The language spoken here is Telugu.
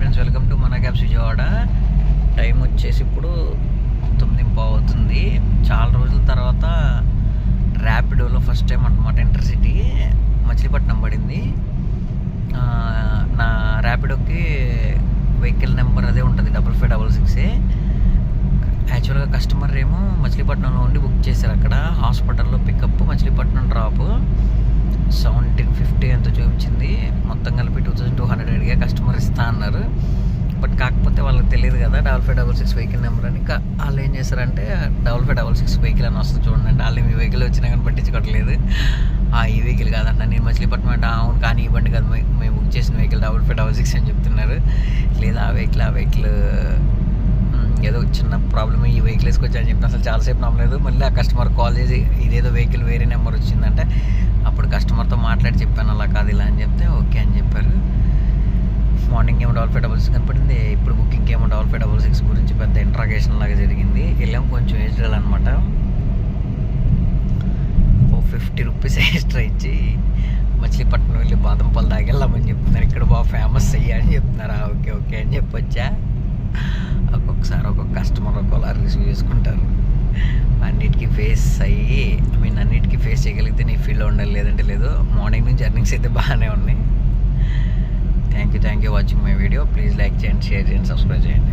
ఫ్రెండ్స్ వెల్కమ్ టు మన క్యాబ్స్ విజయవాడ టైం వచ్చేసి ఇప్పుడు తొమ్మిది అవుతుంది. చాలా రోజుల తర్వాత ర్యాపిడోలో ఫస్ట్ టైం అనమాట ఇంటర్సిటీ మచిలీపట్నం పడింది. నా ర్యాపిడోకి వెహికల్ నెంబర్ అదే ఉంటుంది డబల్ ఫైవ్ డబల్ సిక్సే యాక్చువల్గా కస్టమర్ ఏమో మచిలీపట్నంలో ఉండి బుక్ చేశారు అక్కడ. హాస్పిటల్లో pickup Machilipatnam drop seventeen fifty ఎంత చూపించింది. మొత్తం కాకపోతే వాళ్ళకి తెలియదు కదా double five double six vehicle number అని. వాళ్ళు ఏం చేశారంటే double five double six vehicle అని వస్తుంది చూడండి. వాళ్ళు మీ వెహికల్ వచ్చినా కానీ పట్టించుకోవట్లేదు. ఆ ఈ వెహికల్ కాదంట నేను మచిలీపట్నం అంటే అవును కానీ ఈ బండి కాదు. మేము బుక్ చేసిన vehicle double five double six అని చెప్తున్నారు. లేదా ఆ వెహికల్ ఆ వెహికల్ ఏదో చిన్న ప్రాబ్లమ్ ఈ వెహికల్ వేసుకొచ్చా అని చెప్పి అసలు చాలాసేపు నమ్మలేదు. మళ్ళీ ఆ కస్టమర్ కాల్ చేసి ఇదేదో వెహికల్ వేరే నెంబర్ వచ్చిందంటే అప్పుడు కస్టమర్తో మాట్లాడి చెప్పాను అలా కాదు ఇలా అని చెప్తే ఓకే అని చెప్పారు మార్నింగ్ ఏమో డబల్ ఫైవ్ డబల్ సిక్స్ కనపడింది. ఇప్పుడు బుకింగ్ ఏమో డబల్ ఫైవ్ డబల్ సిక్స్ గురించి పెద్ద ఇంట్రాగేషన్ లాగా జరిగింది. వెళ్ళాం కొంచెం ఏజ్డ్ అనమాట ఓ ఫిఫ్టీ రూపీస్ ఎక్స్ట్రా ఇచ్చి మచిలీపట్నం వెళ్ళి బాదం పాలు తాగెళ్ళామని చెప్తున్నారు. ఇక్కడ బాగా ఫేమస్ అయ్యా అని చెప్తున్నారు. ఓకే ఓకే అని చెప్పొచ్చా? ఒక్కొక్కసారి ఒక్కొక్క కస్టమర్ ఒక్కోలా రిసీవ్ చేసుకుంటారు. అన్నిటికీ ఫేస్ అయ్యి ఐ మీన్ అన్నిటికీ ఫేస్ చేయగలిగితే నీ ఫీల్డ్లో ఉండాలి లేదంటే లేదు. మార్నింగ్ నుంచి ఎర్నింగ్స్ అయితే బాగానే ఉన్నాయి. Thank you thank you watching my video. Please like చేయండి షేర్ చేయండి సబ్స్క్రైబ్ చేయండి.